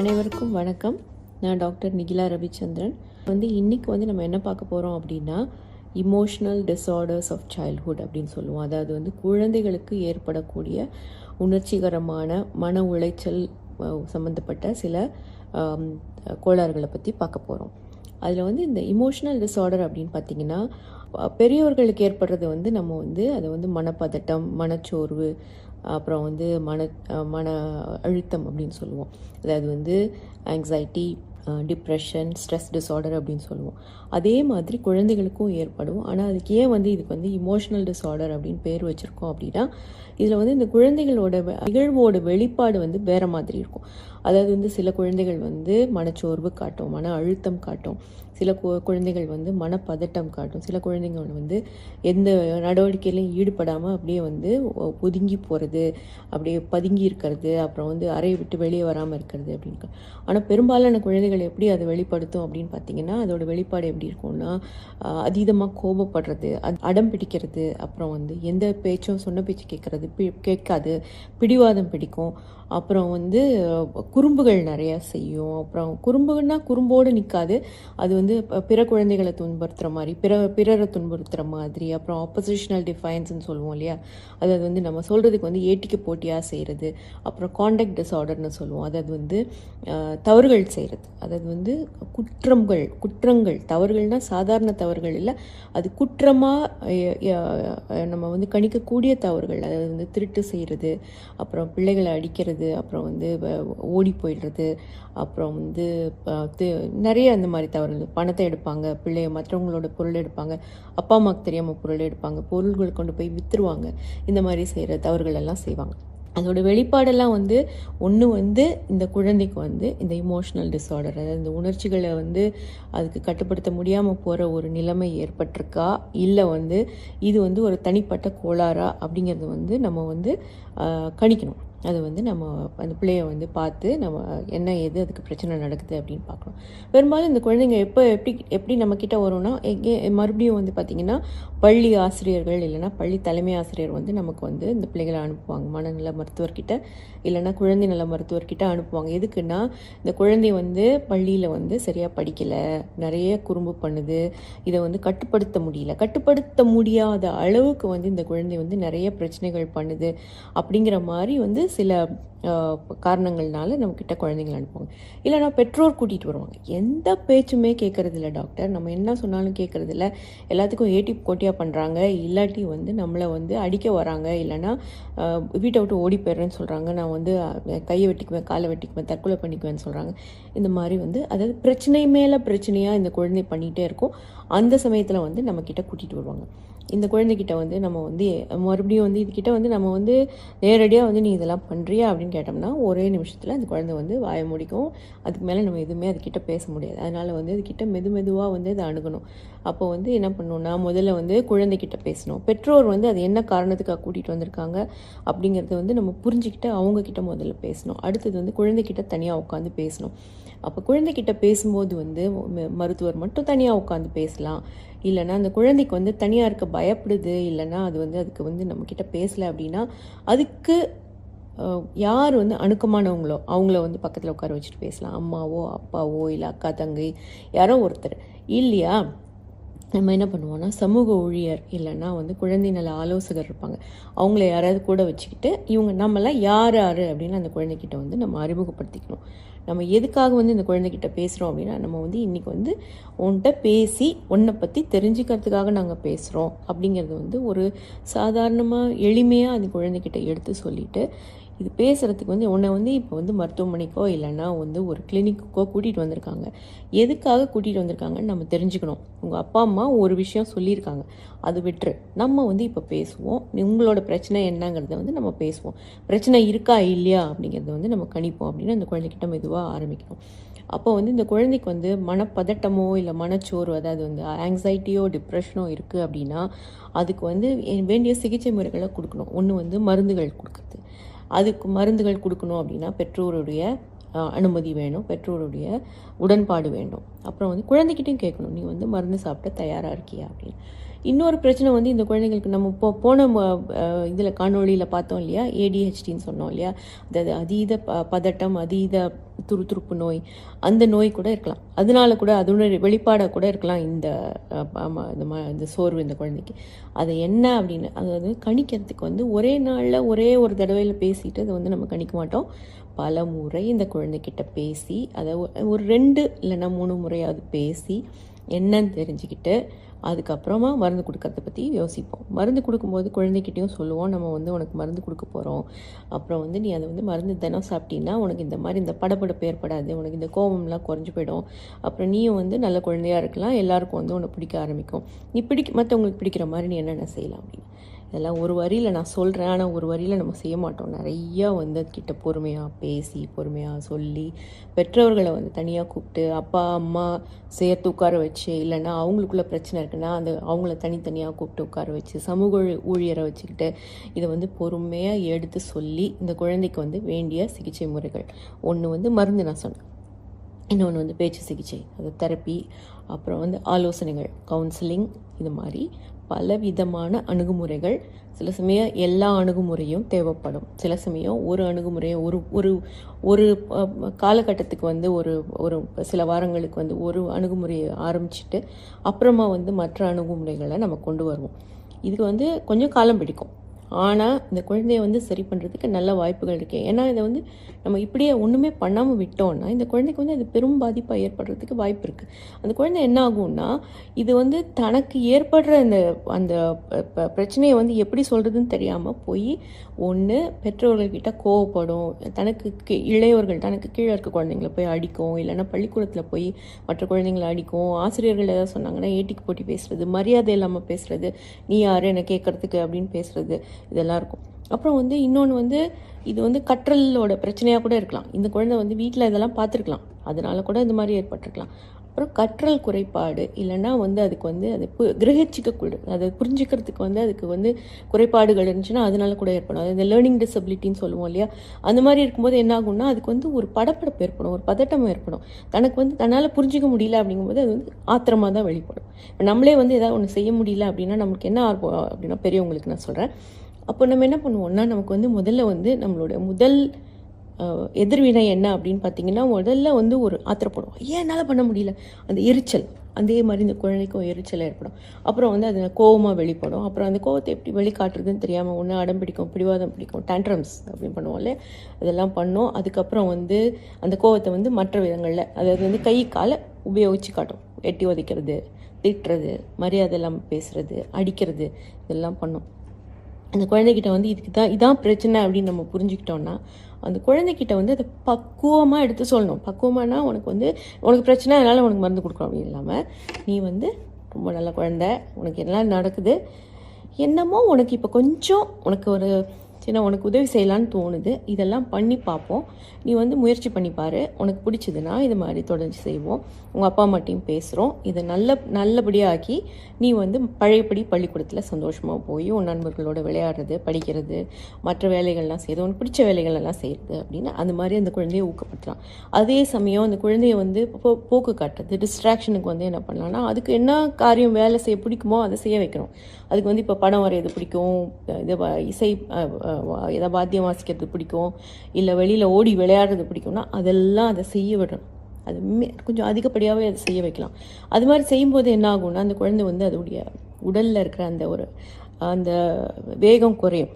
அனைவருக்கும் வணக்கம். நான் டாக்டர் நிகிலா ரவிச்சந்திரன். வந்து இன்றைக்கி வந்து நம்ம என்ன பார்க்க போகிறோம் அப்படின்னா இமோஷனல் டிஸார்டர்ஸ் ஆஃப் சைல்ட்ஹுட் அப்படின்னு சொல்லுவோம். அதாவது வந்து குழந்தைகளுக்கு ஏற்படக்கூடிய உணர்ச்சிகரமான மன உளைச்சல் சம்மந்தப்பட்ட சில கோளாறுகளை பற்றி பார்க்க போகிறோம் அதில் வந்து இந்த இமோஷனல் டிஸார்டர் அப்படின்னு பார்த்தீங்கன்னா பெரியவர்களுக்கு ஏற்படுறது வந்து நம்ம வந்து அதை வந்து மனப்பதட்டம் மனச்சோர்வு அப்புறம் வந்து மன மன அழுத்தம் அப்படின்னு சொல்லுவோம். அதாவது வந்து ஆங்ஸைட்டி டிப்ரெஷன் ஸ்ட்ரெஸ் டிஸார்டர் அப்படின்னு சொல்லுவோம். அதே மாதிரி குழந்தைகளுக்கும் ஏற்படும். ஆனால் அதுக்கு ஏன் வந்து இதுக்கு வந்து இமோஷனல் டிஸார்டர் அப்படின்னு பேர் வச்சுருக்கோம் அப்படின்னா இதில் வந்து இந்த குழந்தைகளோட நிகழ்வோட வெளிப்பாடு வந்து வேற மாதிரி இருக்கும். அதாவது வந்து சில குழந்தைகள் வந்து மனச்சோர்வு காட்டும் மன அழுத்தம் காட்டும். சில கு- குழந்தைகள் வந்து மனப்பதட்டம் காட்டும். சில குழந்தைகள் வந்து எந்த நடவடிக்கையிலையும் ஈடுபடாமல் அப்படியே வந்து ஒ- ஒதுங்கி போகிறது அப்படியே பதுங்கி இருக்கிறது அப்புறம் வந்து அறையை விட்டு வெளியே வராமல் இருக்கிறது அப்படின்னு ஆனால் பெரும்பாலான குழந்தைகள் எப்படி அதை வெளிப்படுத்தும் அப்படின்னு பார்த்தீங்கன்னா அதோட வெளிப்பாடு எப்படி இருக்கும்னா அதீதமாக கோபப்படுறது அடம் பிடிக்கிறது அப்புறம் வந்து எந்த பேச்சும் சொன்ன பேச்சு கேட்கறது பி- கேட்காது பிடிவாதம் பிடிக்கும். அப்புறம் வந்து குறும்புகள் நிறையா செய்யும். அப்புறம் குறும்புன்னா குறும்போடு நிற்காது அது வந்து ப- பிற குழந்தைகளை துன்புறுத்துகிற மாதிரி பிற பிறரை துன்புறுத்துகிற மாதிரி அப்புறம் ஆப்போசிஷனல் டிஃபைன்ஸ்னு சொல்லுவோம் இல்லையா? அதாவது வந்து நம்ம சொல்கிறதுக்கு வந்து ஏட்டிக்கு போட்டியாக செய்கிறது அப்புறம் காண்டாக்ட் டிஸார்டர்னு சொல்லுவோம். அதாவது வந்து தவறுகள் செய்கிறது அதாவது வந்து குற்றங்கள் குற்றங்கள். தவறுகள்னால் சாதாரண தவறுகள் இல்லை. அது குற்றமாக நம்ம வந்து கணிக்கக்கூடிய தவறுகள். அதாவது வந்து திருட்டு செய்கிறது அப்புறம் பிள்ளைகளை அடிக்கிறது அப்புறம் வந்து ஓடி போயிடுறது. அப்புறம் வந்து ப- நிறைய அந்த மாதிரி தவறு பணத்தை எடுப்பாங்க பிள்ளைய மற்றவங்களோட பொருள் எடுப்பாங்க அப்பா அம்மாவுக்கு தெரியாமல் பொருள் எடுப்பாங்க பொருள்கள் கொண்டு போய் விற்றுருவாங்க இந்த மாதிரி செய்கிற தவறுகள் எல்லாம் செய்வாங்க. அதோட வெளிப்பாடெல்லாம் வந்து ஒன்று வந்து இந்த குழந்தைக்கு வந்து இந்த இமோஷனல் டிஸார்டர் அதாவது இந்த உணர்ச்சிகளை வந்து அதுக்கு கட்டுப்படுத்த முடியாமல் போகிற ஒரு நிலைமை ஏற்பட்டிருக்கா? இல்லை வந்து இது வந்து ஒரு தனிப்பட்ட கோளாறா? அப்படிங்கிறது வந்து நம்ம வந்து கணிக்கணும். அது வந்து நம்ம அந்த பிள்ளைய வந்து பார்த்து நம்ம என்ன ஏது அதுக்கு பிரச்சனை நடக்குது அப்படின்னு பார்க்கணும். பெரும்பாலும் இந்த குழந்தைங்க எப்போ எப்படி எப்படி நம்மக்கிட்ட வரும்னா எங்கே மறுபடியும் வந்து பார்த்திங்கன்னா பள்ளி ஆசிரியர்கள் இல்லைன்னா பள்ளி தலைமை ஆசிரியர் வந்து நமக்கு வந்து இந்த பிள்ளைகளை அனுப்புவாங்க. மனநல மருத்துவர்கிட்ட இல்லைன்னா குழந்தை நல மருத்துவர்கிட்ட அனுப்புவாங்க. எதுக்குன்னா இந்த குழந்தை வந்து பள்ளியில் வந்து சரியாக படிக்கலை நிறைய குறும்பு பண்ணுது இதை வந்து கட்டுப்படுத்த முடியல. கட்டுப்படுத்த முடியாத அளவுக்கு வந்து இந்த குழந்தை வந்து நிறைய பிரச்சனைகள் பண்ணுது அப்படிங்கிற மாதிரி வந்து சில காரணங்கள்னால நம்மக்கிட்ட குழந்தைங்களை அனுப்புவாங்க. இல்லைன்னா பெற்றோர் கூட்டிகிட்டு வருவாங்க. எந்த பேச்சுமே கேட்குறதில்ல இல்லை டாக்டர். நம்ம என்ன சொன்னாலும் கேட்குறதில்ல. இல்லை எல்லாத்துக்கும் ஏட்டி கோட்டியாக பண்ணுறாங்க இல்லாட்டி வந்து நம்மளை வந்து அடிக்க வராங்க. இல்லைன்னா வீட்டை விட்டு ஓடி போயிடுறேன்னு சொல்கிறாங்க நான் வந்து கையை வெட்டிக்குவேன் காலை வெட்டிக்குவேன் தற்கொலை பண்ணிக்குவேன்னு சொல்கிறாங்க இந்த மாதிரி வந்து அதாவது பிரச்சனை மேலே பிரச்சனையாக இந்த குழந்தை பண்ணிகிட்டே இருக்கும். அந்த சமயத்தில் வந்து நம்மக்கிட்ட கூட்டிகிட்டு வருவாங்க. இந்த குழந்தைகிட்ட வந்து நம்ம வந்து மறுபடியும் வந்து இதுக்கிட்ட வந்து நம்ம வந்து நேரடியாக வந்து நீ இதெல்லாம் பண்ணுறியா அப்படின்னு கேட்டோம்னா ஒரே நிமிஷத்தில் அந்த குழந்தை வந்து வாய முடிக்கும். அதுக்கு மேலே நம்ம எதுவுமே அதுக்கிட்ட பேச முடியாது. அதனால் வந்து அதுக்கிட்ட மெது மெதுவாக வந்து அதை அணுகணும். அப்போ வந்து என்ன பண்ணணும்னா முதல்ல வந்து குழந்தைக்கிட்ட பேசணும். பெற்றோர் வந்து அது என்ன காரணத்துக்காக கூட்டிகிட்டு வந்திருக்காங்க அப்படிங்கிறத வந்து நம்ம புரிஞ்சுக்கிட்டு அவங்கக்கிட்ட முதல்ல பேசணும். அடுத்தது வந்து குழந்தைக்கிட்ட தனியாக உட்காந்து பேசணும். அப்போ குழந்தைக்கிட்ட பேசும்போது வந்து ம- மருத்துவர் மட்டும் தனியாக உட்காந்து பேசலாம். இல்லைன்னா அந்த குழந்தைக்கு வந்து தனியாக இருக்க பயப்படுது. இல்லைன்னா அது வந்து அதுக்கு வந்து நம்மக்கிட்ட பேசலை அப்படின்னா அதுக்கு யார் வந்து அணுக்கமானவங்களோ அவங்கள வந்து பக்கத்தில் உட்கார வச்சுட்டு பேசலாம். அம்மாவோ அப்பாவோ இல்லை அக்கா தங்கை யாரோ ஒருத்தர். இல்லையா? நம்ம என்ன பண்ணுவோம்னா சமூக ஊழியர் இல்லைன்னா வந்து குழந்தை நல ஆலோசகர் இருப்பாங்க. அவங்கள யாராவது கூட வச்சுக்கிட்டு இவங்க நம்மளாம் யார் யார் அப்படின்னு அந்த குழந்தைகிட்ட வந்து நம்ம அறிமுகப்படுத்திக்கணும். நம்ம எதுக்காக வந்து இந்த குழந்தைகிட்ட பேசுகிறோம் அப்படின்னா நம்ம வந்து இன்றைக்கி வந்து உன்கிட்ட பேசி உன்னை பற்றி தெரிஞ்சுக்கிறதுக்காக நாங்கள் பேசுகிறோம் அப்படிங்கிறது வந்து ஒரு சாதாரணமாக எளிமையாக அந்த குழந்தைகிட்ட எடுத்து சொல்லிட்டு இது பேசுகிறதுக்கு வந்து உன்னை வந்து இப்போ வந்து மருத்துவமனைக்கோ இல்லைன்னா வந்து ஒரு கிளினிக்குக்கோ கூட்டிகிட்டு வந்திருக்காங்க. எதுக்காக கூட்டிகிட்டு வந்திருக்காங்கன்னு நம்ம தெரிஞ்சுக்கணும். உங்கள் அப்பா அம்மா ஒரு விஷயம் சொல்லியிருக்காங்க. அது விட்டுரு. நம்ம வந்து இப்போ பேசுவோம். உங்களோட பிரச்சனை என்னங்கிறத வந்து நம்ம பேசுவோம். பிரச்சனை இருக்கா இல்லையா அப்படிங்கிறத வந்து நம்ம கணிப்போம் அப்படின்னு அந்த குழந்தைகிட்ட மெதுவாக ஆரம்பிக்கணும். அப்போ வந்து இந்த குழந்தைக்கு வந்து மனப்பதட்டமோ இல்லை மனச்சோர்வு அதாவது வந்து ஆங்ஸைட்டியோ டிப்ரெஷனோ இருக்குது அப்படின்னா அதுக்கு வந்து வேண்டிய சிகிச்சை முறைகளை கொடுக்கணும். ஒன்று வந்து மருந்துகள் கொடுக்குறது. அதுக்கு மருந்துகள் கொடுக்கணும் அப்படின்னா பெற்றோருடைய அனுமதி வேணும் பெற்றோருடைய உடன்பாடு வேண்டும். அப்புறம் வந்து குழந்தைகிட்டையும் கேட்கணும் நீ வந்து மருந்து சாப்பிட தயாராக இருக்கியா அப்படின்னு. இன்னொரு பிரச்சனை வந்து இந்த குழந்தைங்களுக்கு நம்ம போ போன இதில் காணொலியில் பார்த்தோம் இல்லையா? ஏடிஹெச்டின்னு சொன்னோம் இல்லையா? அதாவது அதீத ப பதட்டம் அதீத துருதுருப்பு நோய் அந்த நோய் கூட இருக்கலாம். அதனால கூட அதனுடைய வெளிப்பாடாக கூட இருக்கலாம் இந்த இந்த சோர்வு இந்த குழந்தைக்கு. அது என்ன அப்படின்னு அதாவது கணிக்கிறதுக்கு வந்து ஒரே நாளில் ஒரே ஒரு தடவையில் பேசிட்டு அதை வந்து நம்ம கணிக்க மாட்டோம். பல முறை இந்த குழந்தைகிட்ட பேசி அதை ஒரு ரெண்டு இல்லைன்னா மூணு முறையாவது பேசி என்னன்னு தெரிஞ்சுக்கிட்டு அதுக்கப்புறமா மருந்து கொடுக்கறத பற்றி யோசிப்போம். மருந்து கொடுக்கும்போது குழந்தைகிட்டயும் சொல்லுவோம் நம்ம வந்து உனக்கு மருந்து கொடுக்க போகிறோம் அப்புறம் வந்து நீ அதை வந்து மருந்து தினம் சாப்பிட்டீங்கன்னா உனக்கு இந்த மாதிரி இந்த படபடப்பு ஏற்படாது உனக்கு இந்த கோபம்லாம் குறைஞ்சி போயிடும். அப்புறம் நீயும் வந்து நல்ல குழந்தையாக இருக்கலாம் எல்லாருக்கும் வந்து உன்னை பிடிக்க ஆரம்பிக்கும். நீ பிடிக்க மற்றவங்களுக்கு பிடிக்கிற மாதிரி நீ என்னென்ன செய்யலாம் அப்படின்னு. இதெல்லாம் ஒரு வரியில் நான் சொல்கிறேன் ஆனால் ஒரு வரியில் நம்ம செய்ய மாட்டோம். நிறையா வந்து அதுக்கிட்ட பொறுமையாக பேசி பொறுமையாக சொல்லி பெற்றவர்களை வந்து தனியாக கூப்பிட்டு அப்பா அம்மா சேர்த்து உட்கார வச்சு இல்லைன்னா அவங்களுக்குள்ள பிரச்சனை இருக்குன்னா அந்த அவங்கள தனித்தனியாக கூப்பிட்டு உட்கார வச்சு சமூக ஊழியரை வச்சுக்கிட்டு இதை வந்து பொறுமையாக எடுத்து சொல்லி இந்த குழந்தைக்கு வந்து வேண்டிய சிகிச்சை முறைகள். ஒன்று வந்து மருந்து நான் சொன்னேன். இன்னொன்று வந்து பேச்சு சிகிச்சை அது தெரப்பி அப்புறம் வந்து ஆலோசனைகள் கவுன்சிலிங் இது மாதிரி பல விதமான அணுகுமுறைகள். சில சமயம் எல்லா அணுகுமுறையும் தேவைப்படும். சில சமயம் ஒரு அணுகுமுறையை ஒரு ஒரு ஒரு காலகட்டத்துக்கு வந்து ஒரு ஒரு சில வாரங்களுக்கு வந்து ஒரு அணுகுமுறையை ஆரம்பிச்சிட்டு அப்புறமா வந்து மற்ற அணுகுமுறைகளை நம்ம கொண்டு வருவோம். இதுக்கு வந்து கொஞ்சம் காலம் பிடிக்கும். ஆனால் இந்த குழந்தைய வந்து சரி பண்ணுறதுக்கு நல்ல வாய்ப்புகள் இருக்குது ஏன்னா இதை வந்து நம்ம இப்படியே ஒன்றுமே பண்ணாமல் விட்டோம்னா இந்த குழந்தைக்கு வந்து அது பெரும் பாதிப்பாக ஏற்படுறதுக்கு வாய்ப்பு இருக்குது அந்த குழந்தை என்ன ஆகும்னா இது வந்து தனக்கு ஏற்படுற அந்த அந்த ப- பிரச்சனையை வந்து எப்படி சொல்கிறதுன்னு தெரியாமல் போய் ஒன்று பெற்றோர்கள்கிட்ட கோவப்படும். தனக்கு இளையவர்கள் தனக்கு கீழே இருக்க குழந்தைங்களை போய் அடிக்கும். இல்லைன்னா பள்ளிக்கூடத்தில் போய் மற்ற குழந்தைங்களை அடிக்கும். ஆசிரியர்கள் ஏதாவது சொன்னாங்கன்னா ஏட்டிக்கு போட்டி பேசுறது மரியாதை இல்லாமல் பேசுறது நீ யார்? என்ன கேட்கறதுக்கு அப்படின்னு பேசுறது. இதெல்லாம் இருக்கும். அப்புறம் வந்து இன்னொன்று வந்து இது வந்து கற்றலோட பிரச்சனையாக கூட இருக்கலாம். இந்த குழந்தை வந்து வீட்டில் இதெல்லாம் பார்த்துருக்கலாம் அதனால கூட இந்த மாதிரி ஏற்பட்டிருக்கலாம். அப்புறம் கற்றல் குறைபாடு இல்லைன்னா வந்து அதுக்கு வந்து அது பு- கிரகிச்சிக்க கூட அதை புரிஞ்சுக்கிறதுக்கு வந்து அதுக்கு வந்து குறைபாடுகள் இருந்துச்சுன்னா அதனால கூட ஏற்படும். அது இந்த லேர்னிங் டிசபிலிட்டின்னு சொல்லுவோம் இல்லையா? அந்த மாதிரி இருக்கும்போது என்ன ஆகும்னா அதுக்கு வந்து ஒரு படப்படப்பு ஏற்படும் ஒரு பதட்டம் ஏற்படும். தனக்கு வந்து தன்னால் புரிஞ்சிக்க முடியல அப்படிங்கும்போது அது வந்து ஆத்திரமாக தான் வெளிப்படும். இப்போ நம்மளே வந்து ஏதாவது ஒன்று செய்ய முடியல அப்படின்னா நமக்கு என்ன ஆர்வம் அப்படின்னா பெரியவங்களுக்கு நான் சொல்கிறேன் அப்போ நம்ம என்ன பண்ணுவோம்னா நமக்கு வந்து முதல்ல வந்து நம்மளோட முதல் எதிர்வினை என்ன அப்படின்னு பார்த்தீங்கன்னா முதல்ல வந்து ஒரு ஆத்திரப்படும் ஏன் என்னால் பண்ண முடியல? அந்த எரிச்சல். அதே மாதிரி இந்த குழந்தைக்கும் எரிச்சல் ஏற்படும். அப்புறம் வந்து அது கோவமாக வெளிப்படும். அப்புறம் அந்த கோவத்தை எப்படி வெளிக்காட்டுறதுன்னு தெரியாமல் ஒன்று அடம் பிடிக்கும் பிடிவாதம் பிடிக்கும் டேண்ட்ரம்ஸ் அப்படின்னு பண்ணுவோம்ல அதெல்லாம் பண்ணோம். அதுக்கப்புறம் வந்து அந்த கோவத்தை வந்து மற்ற விதங்களில் அதாவது வந்து கை காலை உபயோகித்து காட்டும். எட்டி உதைக்கிறது திட்டுறது மரியாதை இல்லாமல் பேசுகிறது அடிக்கிறது இதெல்லாம் பண்ணும். அந்த குழந்தைகிட்ட வந்து இதுக்கு தான் இதான் பிரச்சனை அப்படின்னு நம்ம புரிஞ்சுக்கிட்டோம்னா அந்த குழந்தைகிட்ட வந்து அதை பக்குவமாக எடுத்து சொல்லணும். பக்குவமானா உனக்கு வந்து உனக்கு பிரச்சனை அதனால் உனக்கு மருந்து கொடுக்கணும் அப்படின்னு இல்லாமல் நீ வந்து ரொம்ப நல்ல குழந்தை உனக்கு எல்லாம் நடக்குது. என்னமோ உனக்கு இப்போ கொஞ்சம் உனக்கு ஒரு ஏன்னா உனக்கு உதவி செய்யலான்னு தோணுது இதெல்லாம் பண்ணி பார்ப்போம். நீ வந்து முயற்சி பண்ணி பாரு உனக்கு பிடிச்சதுன்னா இது மாதிரி தொடர்ந்து செய்வோம். உங்கள் அப்பா அம்மாட்டையும் பேசுகிறோம் இதை நல்ல நல்லபடியாக ஆக்கி நீ வந்து பழையபடி பள்ளிக்கூடத்தில் சந்தோஷமாக போய் உன் நண்பர்களோட விளையாடுறது படிக்கிறது மற்ற வேலைகள்லாம் செய்யுது உனக்கு பிடிச்ச வேலைகள் எல்லாம் செய்யுது அப்படின்னு அந்த மாதிரி அந்த குழந்தைய ஊக்கப்படுத்தலாம். அதே சமயம் அந்த குழந்தைய வந்து போ போக்கு காட்டுறது டிஸ்ட்ராக்ஷனுக்கு வந்து என்ன பண்ணலாம்னா அதுக்கு என்ன காரியம் வேலை செய்ய பிடிக்குமோ அதை செய்ய வைக்கணும். அதுக்கு வந்து இப்போ படம் வரையிறது பிடிக்கும் இது வ- இசை எதை பாத்தியம் வாத்தியம் வாசிக்கிறது பிடிக்கும் இல்லை வெளியில் ஓடி விளையாடுறது பிடிக்கும்னா அதெல்லாம் அதை செய்ய விடணும். அது கொஞ்சம் அதிகப்படியாகவே அதை செய்ய வைக்கலாம். அது மாதிரி செய்யும்போது என்ன ஆகும்னா அந்த குழந்தை வந்து அதோடைய உடலில் இருக்கிற அந்த ஒரு அந்த வேகம் குறையும்.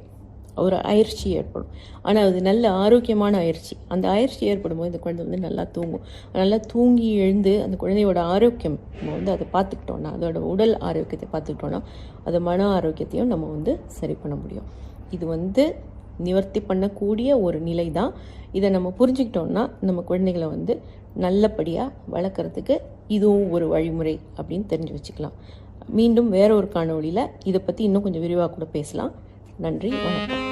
ஒரு அயற்சி ஏற்படும். ஆனால் அது நல்ல ஆரோக்கியமான அயற்சி. அந்த அயற்சி ஏற்படும் போது இந்த குழந்தை வந்து நல்லா தூங்கும். நல்லா தூங்கி எழுந்து அந்த குழந்தையோட ஆரோக்கியம் நம்ம வந்து அதை பார்த்துக்கிட்டோன்னா அதோட உடல் ஆரோக்கியத்தை பார்த்துக்கிட்டோன்னா அது மன ஆரோக்கியத்தையும் நம்ம வந்து சரி பண்ண முடியும். இது வந்து நிவர்த்தி பண்ணக்கூடிய ஒரு நிலை தான் இதை நம்ம புரிஞ்சுக்கிட்டோம்னா நம்ம குழந்தைகளை வந்து நல்லபடியாக வளர்க்குறதுக்கு இதுவும் ஒரு வழிமுறை அப்படின்னு தெரிஞ்சு வச்சுக்கலாம். மீண்டும் வேற ஒரு காணொலியில் இதை பற்றி இன்னும் கொஞ்சம் விரிவாக கூட பேசலாம். நன்றி வணக்கம்.